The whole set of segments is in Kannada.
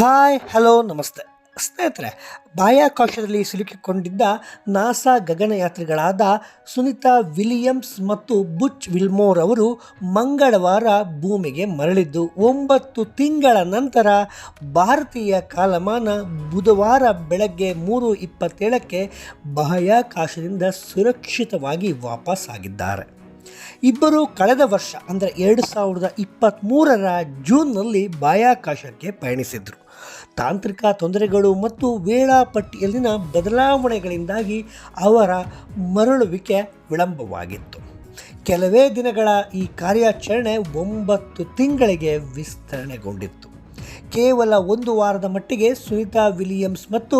ಹಾಯ್, ಹಲೋ, ನಮಸ್ತೆ. ಸ್ನೇಹಿತರೆ, ಬಾಹ್ಯಾಕಾಶದಲ್ಲಿ ಸಿಲುಕಿಕೊಂಡಿದ್ದ ನಾಸಾ ಗಗನಯಾತ್ರಿಗಳಾದ ಸುನಿತಾ ವಿಲಿಯಮ್ಸ್ ಮತ್ತು ಬುಚ್ ವಿಲ್ಮೋರ್ ಅವರು ಮಂಗಳವಾರ ಭೂಮಿಗೆ ಮರಳಿದ್ದು, ಒಂಬತ್ತು ತಿಂಗಳ ನಂತರ ಭಾರತೀಯ ಕಾಲಮಾನ ಬುಧವಾರ ಬೆಳಗ್ಗೆ ಮೂರು ಇಪ್ಪತ್ತೇಳಕ್ಕೆ ಬಾಹ್ಯಾಕಾಶದಿಂದ ಸುರಕ್ಷಿತವಾಗಿ ವಾಪಸ್ಸಾಗಿದ್ದಾರೆ. ಇಬ್ಬರು ಕಳೆದ ವರ್ಷ, ಅಂದರೆ ಎರಡು ಸಾವಿರದ ಇಪ್ಪತ್ತ್ಮೂರರ ಜೂನ್ನಲ್ಲಿ ಬಾಹ್ಯಾಕಾಶಕ್ಕೆ ಪಯಣಿಸಿದರು. ತಾಂತ್ರಿಕ ತೊಂದರೆಗಳು ಮತ್ತು ವೇಳಾಪಟ್ಟಿಯಲ್ಲಿನ ಬದಲಾವಣೆಗಳಿಂದಾಗಿ ಅವರ ಮರಳುವಿಕೆ ವಿಳಂಬವಾಗಿತ್ತು. ಕೆಲವೇ ದಿನಗಳ ಈ ಕಾರ್ಯಾಚರಣೆ ಒಂಬತ್ತು ತಿಂಗಳಿಗೆ ವಿಸ್ತರಣೆಗೊಂಡಿತ್ತು. ಕೇವಲ ಒಂದು ವಾರದ ಮಟ್ಟಿಗೆ ಸುನಿತಾ ವಿಲಿಯಮ್ಸ್ ಮತ್ತು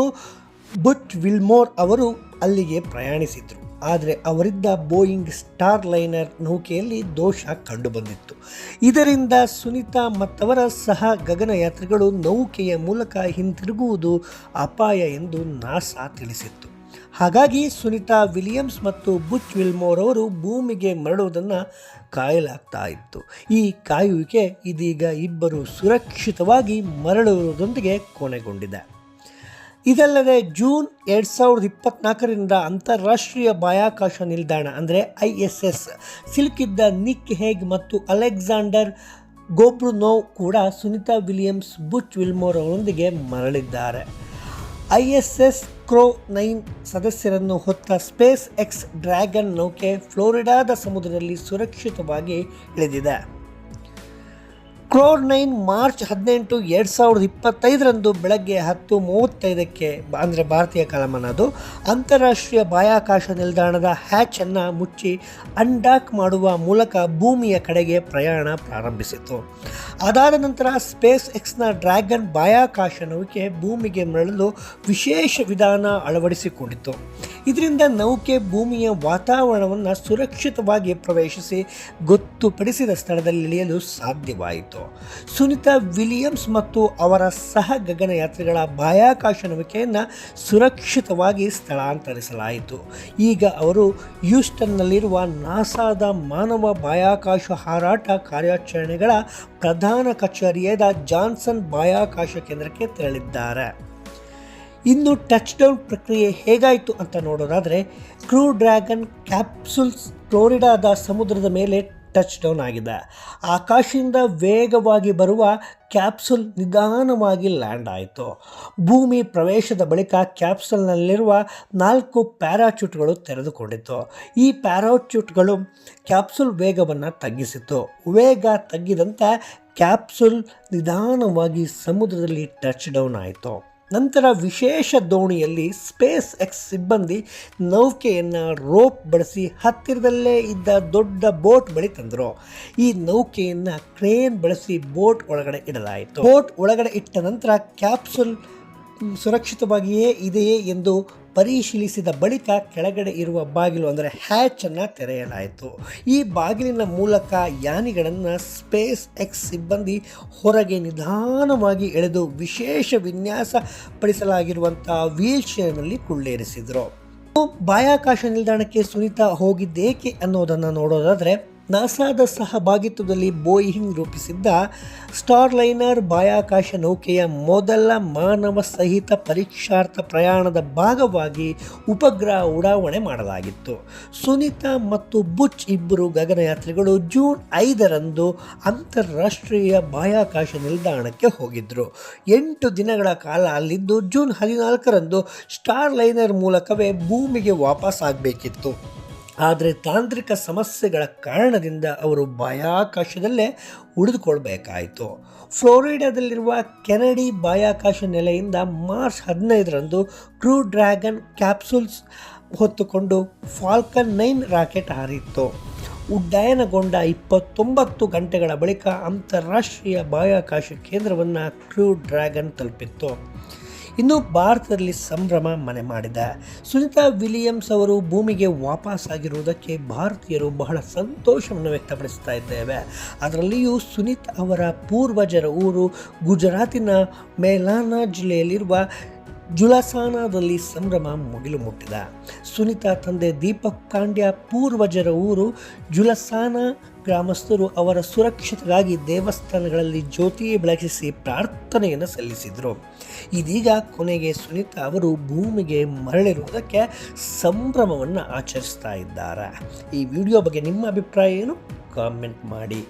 ಬುಚ್ ವಿಲ್ಮೋರ್ ಅವರು ಅಲ್ಲಿಗೆ ಪ್ರಯಾಣಿಸಿದರು. ಆದರೆ ಅವರಿದ್ದ ಬೋಯಿಂಗ್ ಸ್ಟಾರ್ ಲೈನರ್ ನೌಕೆಯಲ್ಲಿ ದೋಷ ಕಂಡುಬಂದಿತ್ತು. ಇದರಿಂದ ಸುನಿತಾ ಮತ್ತವರ ಸಹ ಗಗನಯಾತ್ರಿಗಳು ನೌಕೆಯ ಮೂಲಕ ಹಿಂತಿರುಗುವುದು ಅಪಾಯ ಎಂದು ನಾಸಾ ತಿಳಿಸಿತ್ತು. ಹಾಗಾಗಿ ಸುನಿತಾ ವಿಲಿಯಮ್ಸ್ ಮತ್ತು ಬುಚ್ ವಿಲ್ಮೋರ್ ಅವರು ಭೂಮಿಗೆ ಮರಳುವುದನ್ನು ಕಾಯಲಾಗ್ತಾ ಇತ್ತು. ಈ ಕಾಯುವಿಕೆ ಇದೀಗ ಇಬ್ಬರು ಸುರಕ್ಷಿತವಾಗಿ ಮರಳುವುದರೊಂದಿಗೆ ಕೊನೆಗೊಂಡಿದೆ. ಇದಲ್ಲದೆ ಜೂನ್ ಎರಡು ಸಾವಿರದ ಇಪ್ಪತ್ನಾಲ್ಕರಿಂದ ಅಂತಾರಾಷ್ಟ್ರೀಯ ಬಾಹ್ಯಾಕಾಶ ನಿಲ್ದಾಣ, ಅಂದರೆ ಐ ಎಸ್ ಎಸ್, ಸಿಲುಕಿದ್ದ ನಿಕ್ ಹೇಗ್ ಮತ್ತು ಅಲೆಕ್ಸಾಂಡರ್ ಗೋಬ್ರುನೋವ್ ಕೂಡ ಸುನಿತಾ ವಿಲಿಯಮ್ಸ್, ಬುಚ್ ವಿಲ್ಮೋರ್ ಅವರೊಂದಿಗೆ ಮರಳಿದ್ದಾರೆ. I S S crew nine ಸದಸ್ಯರನ್ನು ಹೊತ್ತ ಸ್ಪೇಸ್ ಎಕ್ಸ್ ಡ್ರ್ಯಾಗನ್ ನೌಕೆ ಫ್ಲೋರಿಡಾದ ಸಮುದ್ರದಲ್ಲಿ ಸುರಕ್ಷಿತವಾಗಿ ಇಳಿದಿದೆ. ಕ್ರೋರ್ ನೈನ್ ಮಾರ್ಚ್ ಹದಿನೆಂಟು ಎರಡು ಸಾವಿರದ ಇಪ್ಪತ್ತೈದರಂದು ಬೆಳಗ್ಗೆ ಹತ್ತು ಮೂವತ್ತೈದಕ್ಕೆ ಅಂದರೆ ಭಾರತೀಯ ಕಾಲಮಾನ ಅದು ಅಂತಾರಾಷ್ಟ್ರೀಯ ಬಾಹ್ಯಾಕಾಶ ನಿಲ್ದಾಣದ ಹ್ಯಾಚನ್ನು ಮುಚ್ಚಿ ಅನ್ಡಾಕ್ ಮಾಡುವ ಮೂಲಕ ಭೂಮಿಯ ಕಡೆಗೆ ಪ್ರಯಾಣ ಪ್ರಾರಂಭಿಸಿತು ಅದಾದ ನಂತರ ಸ್ಪೇಸ್ ಎಕ್ಸ್ನ ಡ್ರ್ಯಾಗನ್ ಬಾಹ್ಯಾಕಾಶ ನೌಕೆ ಭೂಮಿಗೆ ಮರಳಲು ವಿಶೇಷ ವಿಧಾನ ಅಳವಡಿಸಿಕೊಂಡಿತು ಇದರಿಂದ ನೌಕೆ ಭೂಮಿಯ ವಾತಾವರಣವನ್ನು ಸುರಕ್ಷಿತವಾಗಿ ಪ್ರವೇಶಿಸಿ ಗೊತ್ತುಪಡಿಸಿದ ಸ್ಥಳದಲ್ಲಿ ಇಳಿಯಲು ಸಾಧ್ಯವಾಯಿತು. ಸುನಿತಾ ವಿಲಿಯಮ್ಸ್ ಮತ್ತು ಅವರ ಸಹ ಗಗನಯಾತ್ರಿಗಳ ಬಾಹ್ಯಾಕಾಶ ನೌಕೆಯನ್ನು ಸುರಕ್ಷಿತವಾಗಿ ಸ್ಥಳಾಂತರಿಸಲಾಯಿತು. ಈಗ ಅವರು ಯೂಸ್ಟನ್ನಲ್ಲಿರುವ ನಾಸಾದ ಮಾನವ ಬಾಹ್ಯಾಕಾಶ ಹಾರಾಟ ಕಾರ್ಯಾಚರಣೆಗಳ ಪ್ರಧಾನ ಕಚೇರಿಯಾದ ಜಾನ್ಸನ್ ಬಾಹ್ಯಾಕಾಶ ಕೇಂದ್ರಕ್ಕೆ ತೆರಳಿದ್ದಾರೆ. ಇನ್ನು ಟಚ್ ಡೌನ್ ಪ್ರಕ್ರಿಯೆ ಹೇಗಾಯಿತು ಅಂತ ನೋಡೋದಾದರೆ ಕ್ರೂ ಡ್ರ್ಯಾಗನ್ ಕ್ಯಾಪ್ಸುಲ್ಸ್ ಫ್ಲೋರಿಡಾದ ಸಮುದ್ರದ ಮೇಲೆ ಟಚ್ ಡೌನ್ ಆಗಿದೆ. ಆಕಾಶದಿಂದ ವೇಗವಾಗಿ ಬರುವ ಕ್ಯಾಪ್ಸುಲ್ ನಿಧಾನವಾಗಿ ಲ್ಯಾಂಡ್ ಆಯಿತು. ಭೂಮಿ ಪ್ರವೇಶದ ಬಳಿಕ ಕ್ಯಾಪ್ಸುಲ್ನಲ್ಲಿರುವ ನಾಲ್ಕು ಪ್ಯಾರಾಚೂಟ್ಗಳು ತೆರೆದುಕೊಂಡಿತು ಈ ಪ್ಯಾರಾಚೂಟ್ಗಳು ಕ್ಯಾಪ್ಸುಲ್ ವೇಗವನ್ನು ತಗ್ಗಿಸಿತು ವೇಗ ತಗ್ಗಿದಂತೆ ಕ್ಯಾಪ್ಸುಲ್ ನಿಧಾನವಾಗಿ ಸಮುದ್ರದಲ್ಲಿ ಟಚ್ ಡೌನ್ ಆಯಿತು. ನಂತರ ವಿಶೇಷ ದೋಣಿಯಲ್ಲಿ ಸ್ಪೇಸ್ ಎಕ್ಸ್ ಸಿಬ್ಬಂದಿ ನೌಕೆಯನ್ನು ರೋಪ್ ಬಳಸಿ ಹತ್ತಿರದಲ್ಲೇ ಇದ್ದ ದೊಡ್ಡ ಬೋಟ್ ಬಳಿ ತಂದರು. ಈ ನೌಕೆಯನ್ನು ಕ್ರೇನ್ ಬಳಸಿ ಬೋಟ್ ಒಳಗಡೆ ಇಡಲಾಯಿತು. ಬೋಟ್ ಒಳಗಡೆ ಇಟ್ಟ ನಂತರ ಕ್ಯಾಪ್ಸುಲ್ ಸುರಕ್ಷಿತವಾಗಿಯೇ ಇದೆಯೇ ಎಂದು ಪರಿಶೀಲಿಸಿದ ಬಳಿಕ ಕೆಳಗಡೆ ಇರುವ ಬಾಗಿಲು ಅಂದರೆ ಹ್ಯಾಚನ್ನು ತೆರೆಯಲಾಯಿತು. ಈ ಬಾಗಿಲಿನ ಮೂಲಕ ಯಾನಿಗಳನ್ನು ಸ್ಪೇಸ್ ಎಕ್ಸ್ ಸಿಬ್ಬಂದಿ ಹೊರಗೆ ನಿಧಾನವಾಗಿ ಎಳೆದು ವಿಶೇಷ ವಿನ್ಯಾಸ ಪಡಿಸಲಾಗಿರುವಂಥ ವೀಲ್ ಚೇರ್ನಲ್ಲಿ ಕುಳ್ಳೇರಿಸಿದರು. ಬಾಹ್ಯಾಕಾಶ ನಿಲ್ದಾಣಕ್ಕೆ ಸುನೀತಾ ಹೋಗಿದ್ದೇಕೆ ಅನ್ನೋದನ್ನು ನೋಡೋದಾದರೆ ನಾಸಾದ ಸಹಭಾಗಿತ್ವದಲ್ಲಿ ಬೋಯಿಂಗ್ ರೂಪಿಸಿದ್ದ ಸ್ಟಾರ್ಲೈನರ್ ಬಾಹ್ಯಾಕಾಶ ನೌಕೆಯ ಮೊದಲ ಮಾನವ ಸಹಿತ ಪರೀಕ್ಷಾರ್ಥ ಪ್ರಯಾಣದ ಭಾಗವಾಗಿ ಉಪಗ್ರಹ ಉಡಾವಣೆ ಮಾಡಲಾಗಿತ್ತು. ಸುನೀತಾ ಮತ್ತು ಬುಚ್ ಇಬ್ಬರು ಗಗನಯಾತ್ರಿಗಳು ಜೂನ್ ಐದರಂದು ಅಂತಾರಾಷ್ಟ್ರೀಯ ಬಾಹ್ಯಾಕಾಶ ನಿಲ್ದಾಣಕ್ಕೆ ಹೋಗಿದ್ದರು ಎಂಟು ದಿನಗಳ ಕಾಲ ಅಲ್ಲಿದ್ದು ಜೂನ್ ಹದಿನಾಲ್ಕರಂದು ಸ್ಟಾರ್ಲೈನರ್ ಮೂಲಕವೇ ಭೂಮಿಗೆ ವಾಪಸ್ ಆಗಬೇಕಿತ್ತು ಆದರೆ ತಾಂತ್ರಿಕ ಸಮಸ್ಯೆಗಳ ಕಾರಣದಿಂದ ಅವರು ಬಾಹ್ಯಾಕಾಶದಲ್ಲೇ ಉಳಿದುಕೊಳ್ಬೇಕಾಯಿತು. ಫ್ಲೋರಿಡಾದಲ್ಲಿರುವ ಕೆನಡಿ ಬಾಹ್ಯಾಕಾಶ ನೆಲೆಯಿಂದ ಮಾರ್ಚ್ ಹದಿನೈದರಂದು ಕ್ರೂ ಡ್ರ್ಯಾಗನ್ ಕ್ಯಾಪ್ಸೂಲ್ಸ್ ಹೊತ್ತುಕೊಂಡು ಫಾಲ್ಕನ್ ನೈನ್ ರಾಕೆಟ್ ಹಾರಿತ್ತು. ಉಡ್ಡಯನಗೊಂಡ ಇಪ್ಪತ್ತೊಂಬತ್ತು ಗಂಟೆಗಳ ಬಳಿಕ ಅಂತಾರಾಷ್ಟ್ರೀಯ ಬಾಹ್ಯಾಕಾಶ ಕೇಂದ್ರವನ್ನು ಕ್ರೂ ಡ್ರ್ಯಾಗನ್ ತಲುಪಿತ್ತು. ಇನ್ನು ಭಾರತದಲ್ಲಿ ಸಂಭ್ರಮ ಮನೆ ಮಾಡಿದ ಸುನಿತಾ ವಿಲಿಯಮ್ಸ್ ಅವರು ಭೂಮಿಗೆ ವಾಪಸ್ಸಾಗಿರುವುದಕ್ಕೆ ಭಾರತೀಯರು ಬಹಳ ಸಂತೋಷವನ್ನು ವ್ಯಕ್ತಪಡಿಸ್ತಾ ಇದ್ದೇವೆ. ಅದರಲ್ಲಿಯೂ ಸುನಿತ್ ಅವರ ಪೂರ್ವಜರ ಊರು ಗುಜರಾತಿನ ಮೇಲಾನಾ ಜಿಲ್ಲೆಯಲ್ಲಿರುವ ಜುಲಸಾನಾದಲ್ಲಿ ಸಂಭ್ರಮ ಮುಗಿಲು ಮುಟ್ಟಿದ. ಸುನಿತಾ ತಂದೆ ದೀಪಕ್ ಕಾಂಡ್ಯ ಪೂರ್ವಜರ ಊರು ಜುಲಸಾನ ಗ್ರಾಮಸ್ಥರು ಅವರ ಸುರಕ್ಷತೆಗಾಗಿ ದೇವಸ್ಥಾನಗಳಲ್ಲಿ ಜ್ಯೋತಿ ಬೆಳಗಿಸಿ ಪ್ರಾರ್ಥನೆಯನ್ನು ಸಲ್ಲಿಸಿದರು. ಇದೀಗ ಕೊನೆಗೆ ಸುನೀತಾ ಅವರು ಭೂಮಿಗೆ ಮರಳಿರುವುದಕ್ಕೆ ಸಂಭ್ರಮವನ್ನು ಆಚರಿಸ್ತಾ ಇದ್ದಾರೆ. ಈ ವಿಡಿಯೋ ಬಗ್ಗೆ ನಿಮ್ಮ ಅಭಿಪ್ರಾಯ ಏನು? ಕಾಮೆಂಟ್ ಮಾಡಿ.